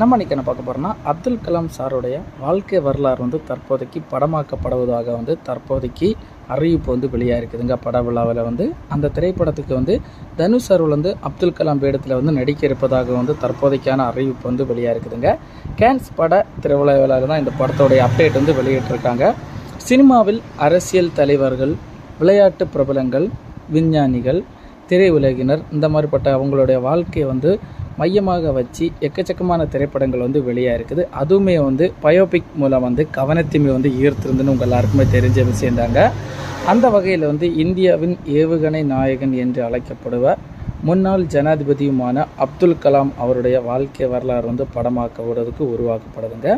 நம்ம இன்றைக்கி என்ன பார்க்க போகிறோம்னா அப்துல் கலாம் சாருடைய வாழ்க்கை வரலாறு வந்து தற்போதைக்கு படமாக்கப்படுவதாக வந்து தற்போதைக்கு அறிவிப்பு வந்து வெளியாக இருக்குதுங்க பட விழாவில் வந்து அந்த திரைப்படத்துக்கு வந்து தனுஷ் சார் வந்து அப்துல் கலாம் வேடத்தில் வந்து நடிக்க இருப்பதாக வந்து தற்போதைக்கான அறிவிப்பு வந்து வெளியாக இருக்குதுங்க கேன்ஸ் பட திருவிழாவில் தான் இந்த படத்தோடைய அப்டேட் வந்து வெளியிட்டிருக்காங்க. சினிமாவில் அரசியல் தலைவர்கள் விளையாட்டு பிரபலங்கள் விஞ்ஞானிகள் திரையுலகினர் இந்த மாதிரிப்பட்ட அவங்களுடைய வாழ்க்கையை வந்து மையமாக வச்சு எக்கச்சக்கமான திரைப்படங்கள் வந்து வெளியாக இருக்குது. அதுவுமே வந்து பயோபிக் மூலம் வந்து கவனத்தையுமே வந்து ஈர்த்திருந்துன்னு உங்கள் எல்லாருக்குமே தெரிஞ்ச விஷயந்தாங்க அந்த வகையில் வந்து இந்தியாவின் ஏவுகணை நாயகன் என்று அழைக்கப்படுவர் முன்னாள் ஜனாதிபதியுமான அப்துல் கலாம் அவருடைய வாழ்க்கை வரலாறு வந்து படமாக்கப்படுவதற்கு உருவாக்கப்படுதுங்க.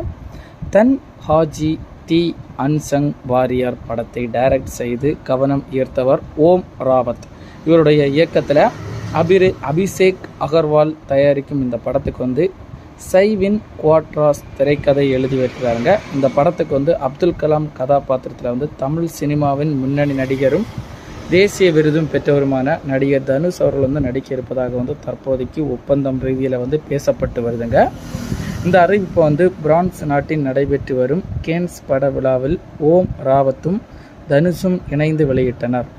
தன் ஹாஜி தி அன்சங் வாரியார் படத்தை டைரக்ட் செய்து கவனம் ஈர்த்தவர் ஓம் ராவத். இவருடைய இயக்கத்தில் அபிரே அபிஷேக் அகர்வால் தயாரிக்கும் இந்த படத்துக்கு வந்து சைவின் குவாட்ராஸ் திரைக்கதை எழுதி வைக்கிறாங்க இந்த படத்துக்கு வந்து அப்துல் கலாம் கதாபாத்திரத்தில் வந்து தமிழ் சினிமாவின் முன்னணி நடிகரும் தேசிய விருதும் பெற்றவருமான நடிகர் தனுஷ் அவர்கள் வந்து நடிக்க இருப்பதாக வந்து தற்போதைக்கு ஒப்பந்தம் ரீதியில் வந்து பேசப்பட்டு வருதுங்க. இந்த அறிவிப்பு வந்து பிரான்ஸ் நாட்டில் நடைபெற்று வரும் கேன்ஸ் பட விழாவில் ஓம் ராவத்தும் தனுஷும் இணைந்து வெளியிட்டனர்.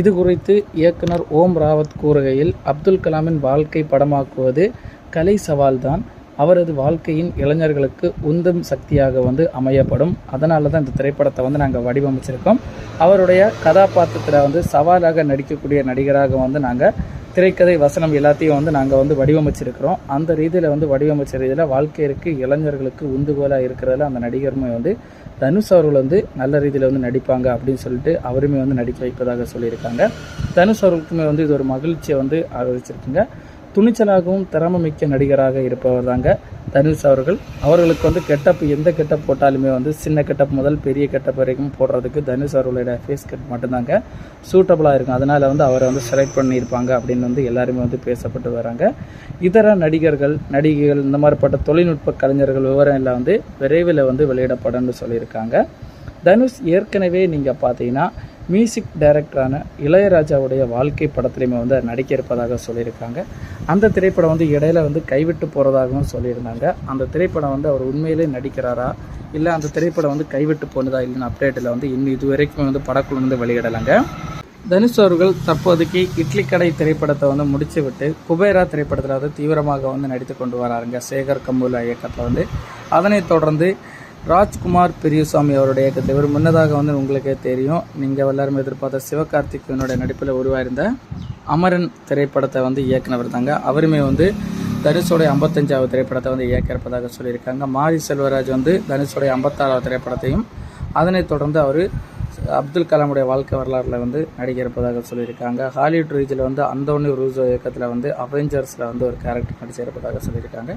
இது குறித்து இயக்குனர் ஓம் ராவத் கூறுகையில் அப்துல் கலாமின் வாழ்க்கை படமாக்குவது கலை சவால்தான். அவரது வாழ்க்கையின் இளைஞர்களுக்கு உந்தும் சக்தியாக வந்து அமையப்படும். அதனால தான் இந்த திரைப்படத்தை வந்து நாங்கள் வடிவமைச்சிருக்கோம். அவருடைய கதாபாத்திரத்தில் வந்து சவாலாக நடிக்கக்கூடிய நடிகராக வந்து நாங்கள் திரைக்கதை வசனம் எல்லாத்தையும் வந்து நாங்கள் வந்து வடிவமைச்சிருக்கிறோம். அந்த ரீதியில் வந்து வடிவமைச்ச ரீதியில் வாழ்க்கையிற்கு இளைஞர்களுக்கு உந்துகோலாக இருக்கிறதுல அந்த நடிகருமே வந்து தனுஷ் அவர்கள் வந்து நல்ல ரீதியில் வந்து நடிப்பாங்க அப்படின்னு சொல்லிட்டு அவருமே வந்து நடிக்க வைப்பதாக சொல்லியிருக்காங்க. தனுஷ் அவர்களுக்குமே வந்து இது ஒரு மகிழ்ச்சியை வந்து அறிவிச்சிருக்குங்க. துணிச்சலாகவும் திறமை மிக்க நடிகராக இருப்பவர் தாங்க தனுஷ் அவர்கள். அவர்களுக்கு வந்து கெட்டப் எந்த கெட்டப் போட்டாலுமே வந்து சின்ன கெட்டப் முதல் பெரிய கெட்டப் வரைக்கும் போடுறதுக்கு தனுஷ் அவர்களோட ஃபேஸ் கட் மட்டும்தாங்க சூட்டபுளாக இருக்கும். அதனால் வந்து அவரை வந்து செலக்ட் பண்ணியிருப்பாங்க அப்படின்னு வந்து எல்லாருமே வந்து பேசப்பட்டு வராங்க. இதர நடிகர்கள் நடிகைகள் இந்த மாதிரிப்பட்ட தொழில்நுட்ப கலைஞர்கள் விவரம் எல்லாம் வந்து விரைவில் வந்து வெளியிடப்படும்னு சொல்லியிருக்காங்க. தனுஷ் ஏற்கனவே நீங்கள் பார்த்தீங்கன்னா மியூசிக் டைரக்டரான இளையராஜாவுடைய வாழ்க்கை படத்துலையுமே வந்து நடிக்க இருப்பதாக சொல்லியிருக்காங்க. அந்த திரைப்படம் வந்து இடையில வந்து கைவிட்டு போகிறதாகவும் சொல்லியிருந்தாங்க. அந்த திரைப்படம் வந்து அவர் உண்மையிலே நடிக்கிறாரா? இல்லை அந்த திரைப்படம் வந்து கைவிட்டு போனதா இல்லைன்னு அப்டேட்டில் வந்து இன்னும் இது வரைக்கும் வந்து படக்குழு வந்து வெளியிடலைங்க. தனுஷ் அவர்கள் தற்போதைக்கு இட்லி கடை திரைப்படத்தை வந்து முடித்து விட்டு குபேரா திரைப்படத்தில் வந்து தீவிரமாக வந்து நடித்து கொண்டு வராருங்க. சேகர் கம்புலா இயக்கத்தில் வந்து. அதனைத் தொடர்ந்து ராஜ்குமார் பெரியசாமி அவருடைய இயக்கத்தை இவர் முன்னதாக வந்து உங்களுக்கே தெரியும். நீங்கள் எல்லாருமே எதிர்பார்த்த சிவகார்த்திகேயனுடைய நடிப்பில் உருவாயிருந்த அமரன் திரைப்படத்தை வந்து இயக்குனவர் தாங்க. அவருமே வந்து தனுஷோடைய ஐம்பத்தஞ்சாவது திரைப்படத்தை வந்து இயக்க இருப்பதாக சொல்லியிருக்காங்க. மாரி செல்வராஜ் வந்து தனுஷோடைய ஐம்பத்தாறாவது திரைப்படத்தையும் அதனைத் தொடர்ந்து அவர் அப்துல் கலாமுடைய வாழ்க்கை வரலாறில் வந்து நடிக்க இருப்பதாக சொல்லியிருக்காங்க. ஹாலிவுட் ரீஜில் வந்து அந்தோனி ரூசோ இயக்கத்தில் வந்து அவெஞ்சர்ஸில் வந்து ஒரு கேரக்டர் நடிச்சிருப்பதாக சொல்லியிருக்காங்க.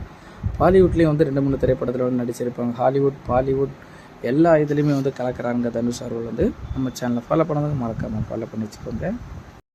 பாலிவுட்லேயும் வந்து ரெண்டு மூணு திரைப்படத்தில் வந்து நடிச்சிருப்பாங்க. ஹாலிவுட் பாலிவுட் எல்லா இதுலேயுமே வந்து கலக்கிறாங்க தனுஷ் அவர்கள் வந்து. நம்ம சேனலை ஃபாலோ பண்ணாதான் மறக்காமல் ஃபாலோ பண்ணி வச்சுக்கோங்க